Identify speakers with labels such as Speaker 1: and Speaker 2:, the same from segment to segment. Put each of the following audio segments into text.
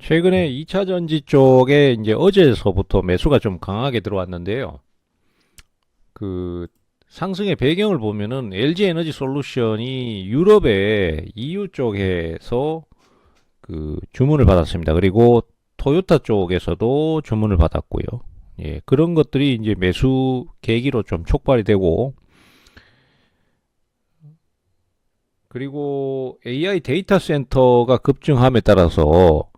Speaker 1: 최근에 2차 전지 쪽에 이제 어제서부터 매수가 좀 강하게 들어왔는데요. 그 상승의 배경을 보면은 LG 에너지 솔루션이 유럽의 EU 쪽에서 그 주문을 받았습니다. 그리고 토요타 쪽에서도 주문을 받았고요. 예, 그런 것들이 이제 매수 계기로 좀 촉발이 되고 그리고 AI 데이터 센터가 급증함에 따라서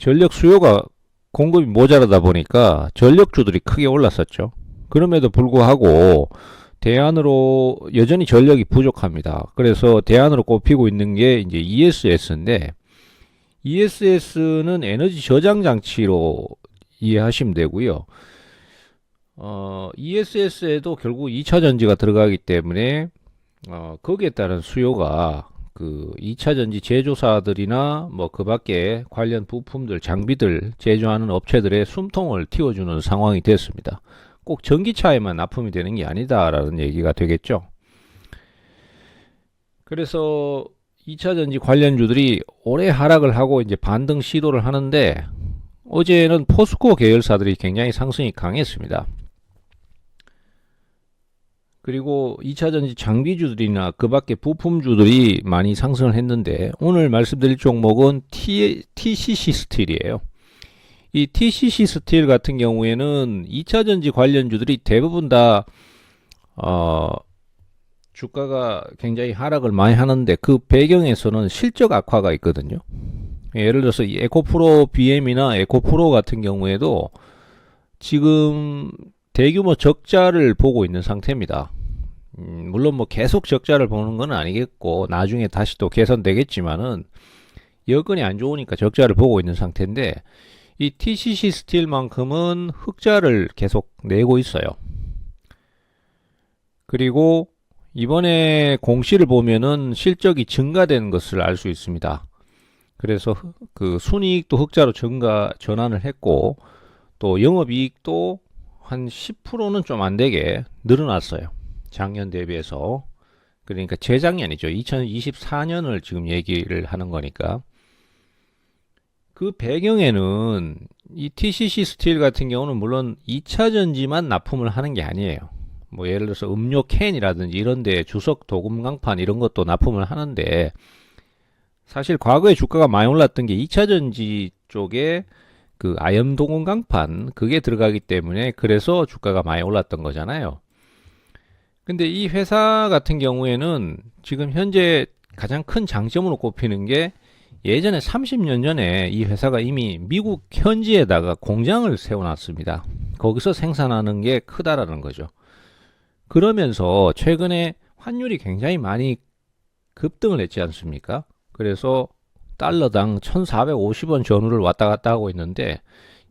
Speaker 1: 전력 수요가 공급이 모자라다 보니까 전력주들이 크게 올랐었죠. 그럼에도 불구하고 대안으로 여전히 전력이 부족합니다. 그래서 대안으로 꼽히고 있는 게 이제 ESS인데 ESS는 에너지 저장 장치로 이해하시면 되고요. 어, ESS에도 결국 2차 전지가 들어가기 때문에 어, 거기에 따른 수요가 그 2차 전지 제조사들이나 뭐 그 밖에 관련 부품들, 장비들 제조하는 업체들의 숨통을 틔워주는 상황이 됐습니다. 꼭 전기차에만 납품이 되는 게 아니다라는 얘기가 되겠죠. 그래서 2차 전지 관련주들이 오래 하락을 하고 이제 반등 시도를 하는데 어제는 포스코 계열사들이 굉장히 상승이 강했습니다. 그리고 2차 전지 장비주들이나 그 밖에 부품주들이 많이 상승을 했는데 오늘 말씀드릴 종목은 T, TCC 스틸이에요. 이 TCC 스틸 같은 경우에는 2차 전지 관련주들이 대부분 다 어, 주가가 굉장히 하락을 많이 하는데 그 배경에서는 실적 악화가 있거든요. 예를 들어서 이 에코프로 BM이나 에코프로 같은 경우에도 지금 대규모 적자를 보고 있는 상태입니다. 음, 물론 뭐 계속 적자를 보는 건 아니겠고 나중에 다시 또 개선되겠지만은 여건이 안 좋으니까 적자를 보고 있는 상태인데 이 TCC 스틸만큼은 흑자를 계속 내고 있어요. 그리고 이번에 공시를 보면은 실적이 증가된 것을 알 수 있습니다. 그래서 그 순이익도 흑자로 증가 전환을 했고 또 영업이익도 한 10%는 좀 안 되게 늘어났어요. 작년 대비해서. 그러니까 재작년이죠. 2024년을 지금 얘기를 하는 거니까. 그 배경에는 이 TCC 스틸 같은 경우는 물론 2차 전지만 납품을 하는 게 아니에요. 뭐 예를 들어서 음료 캔이라든지 이런 데 주석 도금 강판 이런 것도 납품을 하는데 사실 과거에 주가가 많이 올랐던 게 2차 전지 쪽에 그 아연 동원 강판 그게 들어가기 때문에 그래서 주가가 많이 올랐던 거잖아요. 근데 이 회사 같은 경우에는 지금 현재 가장 큰 장점으로 꼽히는 게 예전에 30년 전에 이 회사가 이미 미국 현지에다가 공장을 세워놨습니다. 거기서 생산하는 게 크다라는 거죠. 그러면서 최근에 환율이 굉장히 많이 급등을 했지 않습니까? 그래서 달러당 1,450원 전후를 왔다 갔다 하고 있는데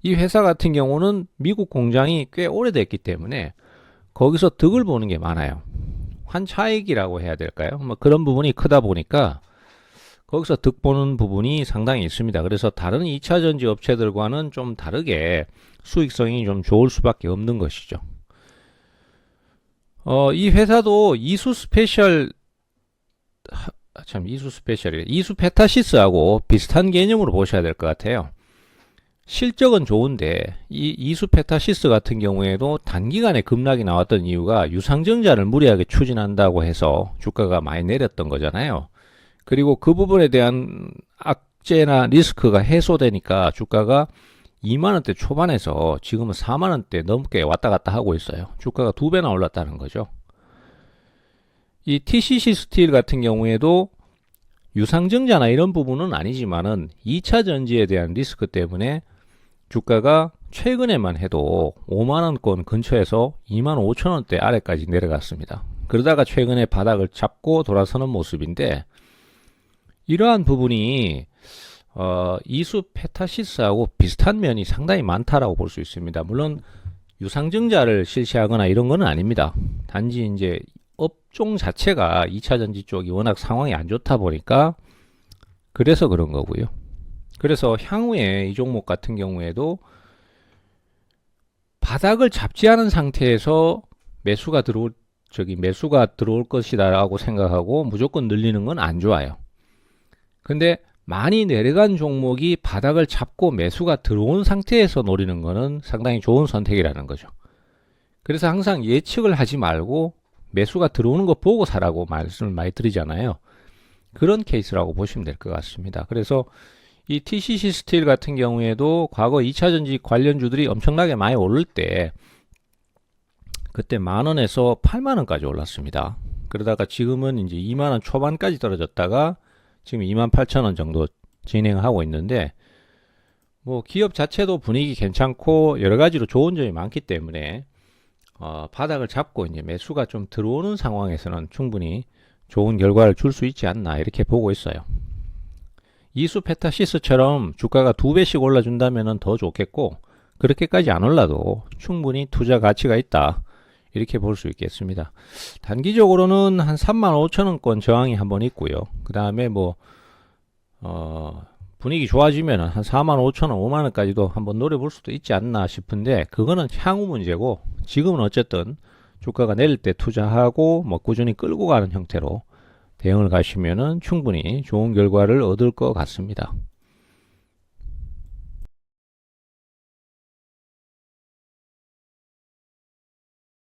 Speaker 1: 이 회사 같은 경우는 미국 공장이 꽤 오래됐기 때문에 거기서 득을 보는 게 많아요. 환차익이라고 해야 될까요? 뭐 그런 부분이 크다 보니까 거기서 득 보는 부분이 상당히 있습니다. 그래서 다른 2차 전지 업체들과는 좀 다르게 수익성이 좀 좋을 수밖에 없는 것이죠. 어, 이 회사도 이수 스페셜 하, 참 이수 스페셜이 이수 페타시스하고 비슷한 개념으로 보셔야 될 것 같아요. 실적은 좋은데 이 이수 페타시스 같은 경우에도 단기간에 급락이 나왔던 이유가 유상증자를 무리하게 추진한다고 해서 주가가 많이 내렸던 거잖아요. 그리고 그 부분에 대한 악재나 리스크가 해소되니까 주가가 2만원대 초반에서 지금은 4만원대 넘게 왔다 갔다 하고 있어요. 주가가 두 배나 올랐다는 거죠. 이 TCC 스틸 같은 경우에도 유상증자나 이런 부분은 아니지만은 2차 전지에 대한 리스크 때문에 주가가 최근에만 해도 5만원권 근처에서 2만 5천원대 아래까지 내려갔습니다. 그러다가 최근에 바닥을 잡고 돌아서는 모습인데 이러한 부분이 어, 이수 페타시스하고 비슷한 면이 상당히 많다라고 볼 수 있습니다. 물론 유상증자를 실시하거나 이런 거는 아닙니다. 단지 이제 업종 자체가 2차 전지 쪽이 워낙 상황이 안 좋다 보니까 그래서 그런 거고요. 그래서 향후에 이 종목 같은 경우에도 바닥을 잡지 않은 상태에서 매수가 들어올 저기 매수가 들어올 것이다라고 생각하고 무조건 늘리는 건 안 좋아요. 근데 많이 내려간 종목이 바닥을 잡고 매수가 들어온 상태에서 노리는 거는 상당히 좋은 선택이라는 거죠. 그래서 항상 예측을 하지 말고 매수가 들어오는 거 보고 사라고 말씀을 많이 드리잖아요. 그런 케이스라고 보시면 될 것 같습니다. 그래서 이 TCC 스틸 같은 경우에도 과거 2차 전지 관련주들이 엄청나게 많이 오를 때 그때 만 원에서 8만 원까지 올랐습니다. 그러다가 지금은 이제 2만 원 초반까지 떨어졌다가 지금 2만 8천 원 정도 진행하고 있는데 뭐 기업 자체도 분위기 괜찮고 여러 가지로 좋은 점이 많기 때문에 어, 바닥을 잡고 이제 매수가 좀 들어오는 상황에서는 충분히 좋은 결과를 줄 수 있지 않나 이렇게 보고 있어요. 이수 페타시스처럼 주가가 두 배씩 올라준다면 더 좋겠고 그렇게까지 안 올라도 충분히 투자 가치가 있다 이렇게 볼 수 있겠습니다. 단기적으로는 한 3만 5천 원권 저항이 한번 있고요. 그 다음에 뭐 어, 분위기 좋아지면 한 4만 5천 원, 5만 원까지도 한번 노려볼 수도 있지 않나 싶은데 그거는 향후 문제고 지금은 어쨌든 주가가 내릴 때 투자하고 뭐 꾸준히 끌고 가는 형태로 대응을 가시면은 충분히 좋은 결과를 얻을 것 같습니다.